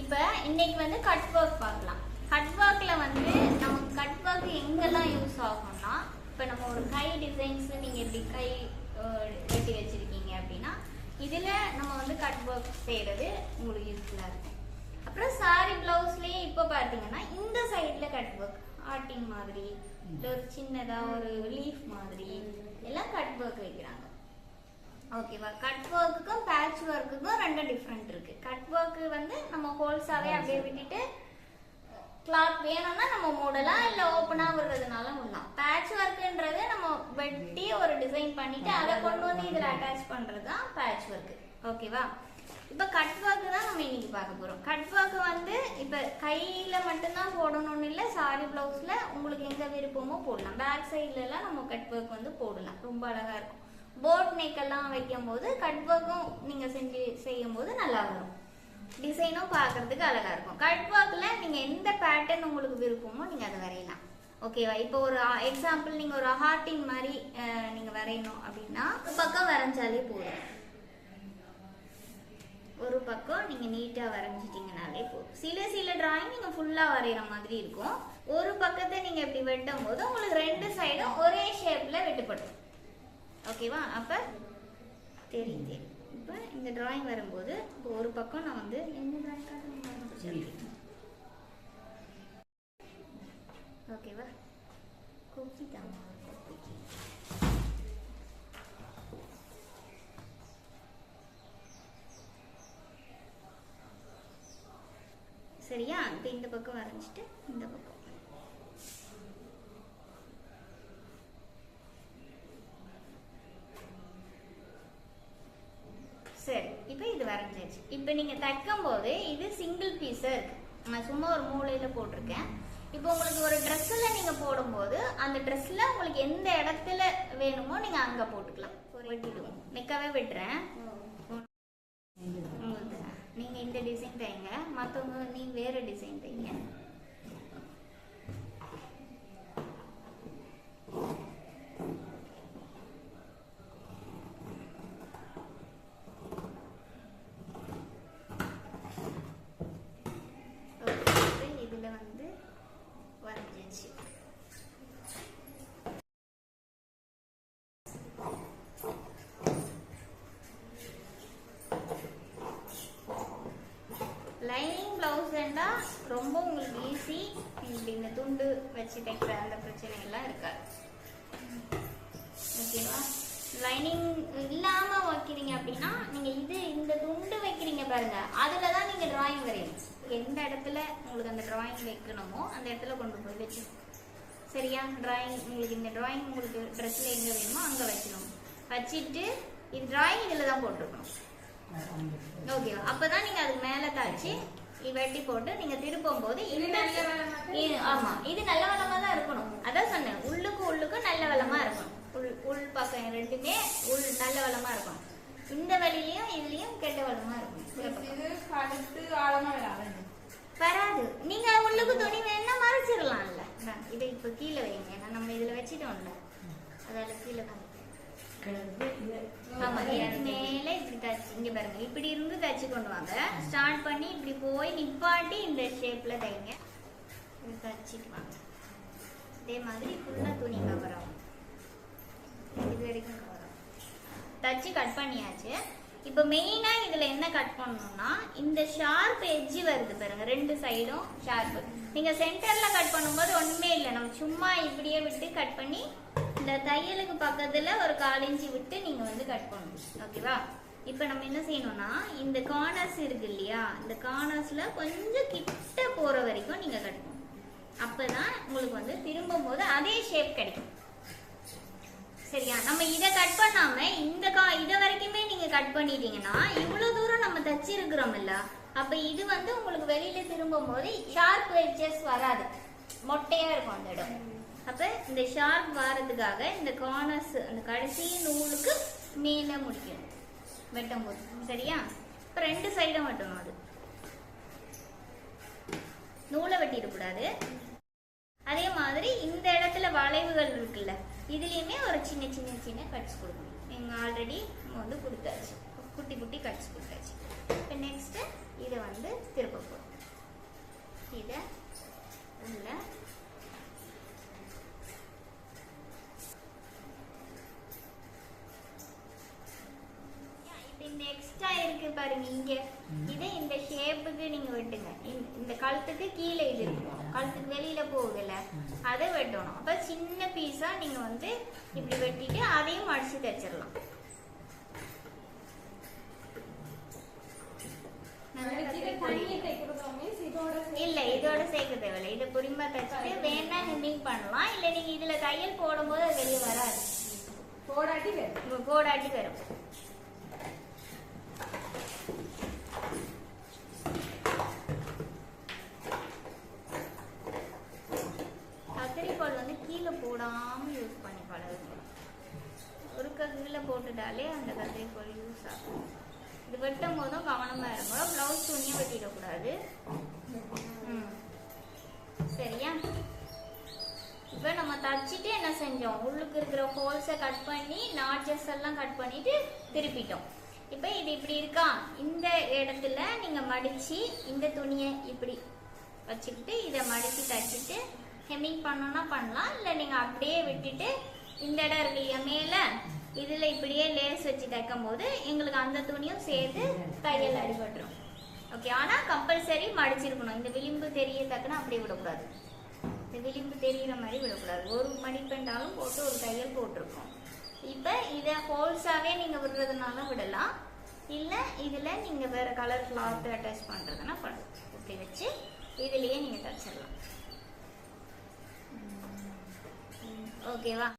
இப்போ இன்னைக்கு வந்து கட் ஒர்க் பார்க்கலாம். கட் ஒர்க்கில் வந்து நமக்கு கட் ஒர்க் எங்கெல்லாம் யூஸ் ஆகும்னா இப்போ நம்ம ஒரு கை டிசைன்ஸ் நீங்கள் இப்படி கை வெட்டி வச்சிருக்கீங்க அப்படின்னா இதில் நம்ம வந்து கட் ஒர்க் செய்கிறது உங்களுக்கு யூஸ்ஃபுல்லாக இருக்கும். அப்புறம் சாரி ப்ளவுஸ்லேயே இப்போ பார்த்தீங்கன்னா இந்த சைடில் கட் ஒர்க் ஆர்டிங் மாதிரி இல்லை ஒரு சின்னதாக ஒரு லீஃப் மாதிரி எல்லாம் கட் ஒர்க் வைக்கிறாங்க. ஓகேவா கட் ஒர்க்குக்கும் பேட்ச் ஒர்க்குக்கும் ரெண்டு டிஃப்ரெண்ட் இருக்கு. கட் ஒர்க்கு வந்து நம்ம ஹோல்ஸாவே அப்படியே விட்டுட்டு கிளாத் வேணும்னா நம்ம மூடலாம் இல்ல ஓப்பனா விடுறதுனால விடலாம் பேட்ச் ஒர்க்குன்றது நம்ம வெட்டி ஒரு டிசைன் பண்ணிட்டு அதை கொண்டு வந்து இதுல அட்டாச் பண்றது தான் பேட்ச் ஒர்க் ஓகேவா இப்ப கட் ஒர்க் தான் நம்ம இன்னைக்கு பார்க்க போறோம். கட் ஒர்க் வந்து இப்ப கையில மட்டும்தான் போடணும்னு இல்ல சாரி பிளவுஸ்ல உங்களுக்கு எங்க விருப்பமோ போடலாம். பேக் சைடுல எல்லாம் நம்ம கட் ஒர்க் வந்து போடலாம். ரொம்ப அழகா இருக்கும். போட் நேக்கெல்லாம் வைக்கும்போது வைக்கும் போது கட் ஒர்க்கும் நீங்கள் செஞ்சு செய்யும் போது நல்லா வரும் டிசைனும் பார்க்கறதுக்கு அழகாக இருக்கும். கட் ஒர்க்கில் நீங்கள் எந்த பேட்டர்ன் உங்களுக்கு விருப்பமோ நீங்கள் அதை வரையலாம். ஓகேவா இப்போ ஒரு எக்ஸாம்பிள் நீங்கள் ஒரு ஹார்ட்டிங் மாதிரி நீங்கள் வரையணும் அப்படின்னா ஒரு பக்கம் வரைஞ்சாலே போதும். ஒரு பக்கம் நீங்கள் நீட்டாக வரைஞ்சிட்டிங்கனாலே போதும். சில சில டிராயிங் நீங்கள் ஃபுல்லாக வரைகிற மாதிரி இருக்கும். ஒரு பக்கத்தை நீங்கள் இப்படி வெட்டும் போது உங்களுக்கு ரெண்டு சைடும் ஒரே ஷேப்பில் வெட்டுப்படும். ஓகேவா அப்ப தெரியும் இப்போ இந்த டிராயிங் வரும்போது இப்போ ஒரு பக்கம் நான் வந்து என்ன டிராயிங் ஓகேவா குக்கி தான். குக்கி சரியா? இப்போ இந்த பக்கம் வரைஞ்சிட்டு இந்த பக்கம். சரி இப்போ இது வரைஞ்சாச்சு. இப்போ நீங்கள் தைக்கும் போது இது சிங்கிள் பீஸாக இருக்குது நான் சும்மா ஒரு மூலையில் போட்டிருக்கேன். இப்போ உங்களுக்கு ஒரு ட்ரெஸ்ஸில் நீங்கள் போடும்போது அந்த ட்ரெஸ்ஸில் உங்களுக்கு எந்த இடத்துல வேணுமோ நீங்கள் அங்கே போட்டுக்கலாம். வெட்டிடுவோம் நிற்கவே விட்டுறேன் நீங்கள் இந்த டிசைன் தைங்க. மற்றவங்க நீங்கள் வேறு டிசைன் தைங்க ஓகே, இப்ப இதுல வந்து வரைஞ்சாச்சு லைனிங் பிளவுஸ்ண்டா ரொம்ப உங்களுக்கு ஈஸி இப்படி இந்த துண்டு வச்சு தைக்கிற அந்த பிரச்சனை எல்லாம் இருக்காது ஓகேவா லைனிங் இல்லாம வைக்கிறீங்க அப்படின்னா நீங்க இது இந்த துண்டு வைக்கிறீங்க பாருங்க அதுல தான் நீங்க டிராயிங் வரையணும். எந்த இடத்துல உங்களுக்கு அந்த டிராயிங் வைக்கணுமோ அந்த இடத்துல கொண்டு போய் வச்சு சரியா? டிராயிங் உங்களுக்கு இந்த டிராயிங் உங்களுக்கு ட்ரெஸ்ல எங்க வேணுமோ அங்க வைக்கணும். வச்சுட்டு இது டிராயிங் இதுல தான் போட்டிருக்கணும் ஓகேவா அப்பதான் நீங்க அதுக்கு மேல தாச்சு வெட்டி போட்டு நீங்க திருப்பும் போது இந்த ஆமா இது நல்ல வளமா தான் இருக்கணும். அதான் சொன்னேன் உள்ளுக்கு உள்ளுக்கு நல்ல வளமா இருக்கணும். உள் உள் பக்கம் ரெண்டுமே உள் நல்ல வளமா இருக்கணும். இந்த வழியிலயும் இதுலயும் கெட்ட வளமா இருக்கும் வராது. வராது. நீங்க உள்ளுக்கு துணி வேணா மறைச்சிடலாம்ல. இதை இப்ப கீழே வைங்க. ஏன்னா நம்ம இதுல வச்சிட்டோம்ல. அதால கீழே. ஆமா தச்சு இங்க பாருங்க. இப்படி இருந்து தச்சு கொண்டு வாங்க. ஸ்டார்ட் பண்ணி இப்படி போய் நிப்பாட்டி இந்த ஷேப்ல தைங்க. தச்சுட்டு வாங்க. இதே மாதிரி ஃபுல்லா துணி கவர் ஆகும். இது வரைக்கும் கவர் ஆகும். தச்சு கட் பண்ணியாச்சு. இப்போ மெயினா இதுல என்ன கட் பண்ணணும்னா இந்த ஷார்ப் எட்ஜ் வருது பாருங்க. ரெண்டு சைடும் ஷார்ப் நீங்க சென்டர்ல கட் பண்ணும்போது ஒண்ணுமே இல்லை. நம்ம சும்மா இப்படியே விட்டு கட் பண்ணி இந்த தையலுக்கு பக்கத்துல ஒரு கால் இன்ச்சு விட்டு நீங்க வந்து கட் பண்ணணும். ஓகேவா இப்போ நம்ம என்ன செய்யணும்னா இந்த கார்னர்ஸ் இருக்கு இல்லையா இந்த கார்னர்ஸ்ல கொஞ்சம் கிட்ட போற வரைக்கும் நீங்க கட் பண்ணணும் அப்பதான் உங்களுக்கு வந்து திரும்பும் போது அதே ஷேப் கிடைக்கும். சரியா? நம்ம இதை கட் பண்ணாம இந்த கா இதை வரைக்குமே நீங்க கட் பண்ணிட்டீங்கன்னா இவ்வளவு தூரம் நம்ம தச்சு அப்போ அப்ப இது வந்து உங்களுக்கு வெளியில திரும்பும் போது ஷார்ப் எட்ஜஸ் வராது. மொட்டையா இருக்கும் அந்த இடம். அப்ப இந்த ஷார்ப் வாரதுக்காக இந்த கார்னர்ஸ் அந்த கடைசி நூலுக்கு மேல முடிக்கணும். வெட்டும்போது. சரியா? இப்போ ரெண்டு சைடும் வெட்டணும் அது. நூலை வெட்டிடக்கூடாது அதே மாதிரி இந்த இடத்துல வளைவுகள் இருக்குல்ல இதுலேயுமே ஒரு சின்ன சின்ன சின்ன கட்ஸ் கொடுக்கணும். எங்கள் ஆல்ரெடி வந்து கொடுத்தாச்சு. குட்டி குட்டி கட்ஸ் கொடுத்தாச்சு. இப்போ நெக்ஸ்ட்டு இதை வந்து திருப்ப போகிறோம் இதை உள்ள போறோம் இங்க. இதை இந்த ஷேப்புக்கு நீங்க வெட்டுங்க. இந்த- இந்த கழுத்துக்கு கீழே இது இருக்கும் கழுத்துக்கு வெளியில போகுதுல்ல அதை வெட்டணும். அப்ப சின்ன பீஸா நீங்க வந்து இப்படி வெட்டிட்டு அதையும் மடிச்சு தச்சிடலாம் இல்ல இதோட சேர்க்க தேவையில்ல இதை புரியுமா தச்சுட்டு வேணா ஹெம்மிங் பண்ணலாம். இல்ல நீங்க இதுல தையல் போடும்போது அது வெளியே வராது. போடாட்டி வரும். கோடாட்டி வரும் கத்திரிக்கோல் வந்து கீழே போடாம யூஸ் பண்ணி பழகுங்க ஒருக்க போட்டுட்டாலே அந்த கத்திரிக்கோல் யூஸ் ஆகும். இது வெட்டும் போதும் கவனமாக இருக்கணும். ப்ளவுஸ் துணியை வெட்டிடக்கூடாது. ம். சரியா? இப்போ நம்ம தச்சுட்டு என்ன செஞ்சோம்? உள்ளுக்கு இருக்கிற ஹோல்ஸை கட் பண்ணி நாட்ஜஸ் எல்லாம் கட் பண்ணிட்டு திருப்பிட்டோம். இப்போ இது இப்படி இருக்கா? இந்த இடத்துல நீங்கள் மடித்து இந்த துணியை இப்படி வச்சுக்கிட்டு இதை மடித்து தச்சுட்டு ஹெம்மிங் பண்ணோன்னா பண்ணலாம். இல்லை நீங்கள் அப்படியே விட்டுட்டு இந்த இடம் இருக்கு இல்லையா இதில் இப்படியே லேஸ் வச்சு தைக்கும் போது எங்களுக்கு அந்த துணியும் சேர்த்து தையல் அடிபட்டுரும். ஓகே ஆனால் கம்பல்சரி மடிச்சிருக்கணும். இந்த விளிம்பு தெரிய தெரியத்தக்கன அப்படியே விடக்கூடாது. இந்த விளிம்பு தெரியிற மாதிரி விடக்கூடாது. ஒரு மடிப்பெண்டாலும் போட்டு ஒரு தையல் போட்டிருக்கோம். இப்போ இதை ஹோல்ஸாகவே நீங்கள் விடுறதுனால விடலாம். இல்லை இதில் நீங்கள் வேறு கலர் கிளாத் அட்டாச் பண்ணுறதுனா பண்ணலாம் இப்படி வச்சு இதுலேயே நீங்கள் தச்சிடலாம் ஓகேவா